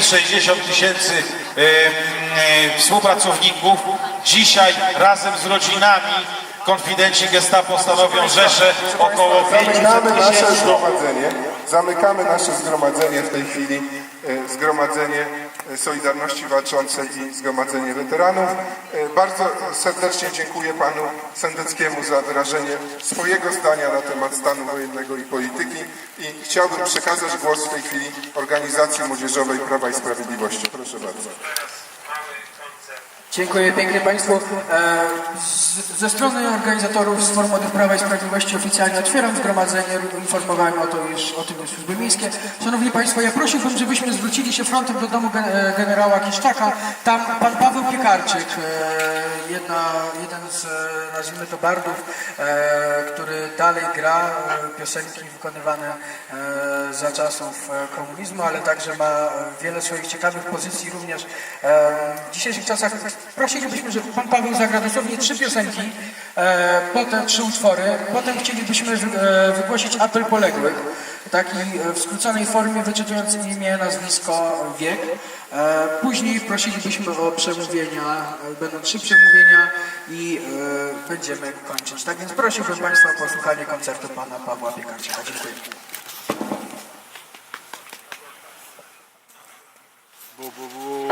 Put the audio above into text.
mieli 60 tysięcy e, e, współpracowników. Dzisiaj razem z rodzinami konfidenci gestapo stanowią rzeszę około 500 Zamykamy nasze tysięcy. Zamykamy nasze zgromadzenie w tej chwili. e, Zgromadzenie e, Solidarności Walczącej i Zgromadzenie Weteranów. E, Bardzo serdecznie dziękuję panu Sendeckiemu za wyrażenie swojego zdania na temat stanu wojennego i polityki i chciałbym przekazać głos w tej chwili organizacji młodzieżowej Prawa i Sprawiedliwości. Proszę bardzo. Dziękuję pięknie Państwu. E, z, ze strony organizatorów z Forum Prawa i Sprawiedliwości oficjalnie otwieram zgromadzenie. Informowałem o, to już, o tym już służby miejskie. Szanowni Państwo, ja prosiłbym, żebyśmy zwrócili się frontem do domu e, generała Kiszczaka. Tam pan Paweł Piekarczyk, e, jedna, jeden z, nazwijmy to, bardów, który dalej gra piosenki wykonywane za czasów komunizmu, ale także ma wiele swoich ciekawych pozycji również w dzisiejszych czasach. Prosilibyśmy, żeby pan Paweł zagra dosłownie trzy piosenki, e, potem trzy utwory, potem chcielibyśmy e, wygłosić apel poległych, taki e, w skróconej formie, wyczytując imię, nazwisko, wiek. E, Później prosilibyśmy o przemówienia, e, będą trzy przemówienia i e, będziemy kończyć. Tak więc prosiłbym Państwa o posłuchanie koncertu pana Pawła Piekarczyka. Dziękuję. Bu, bu, bu.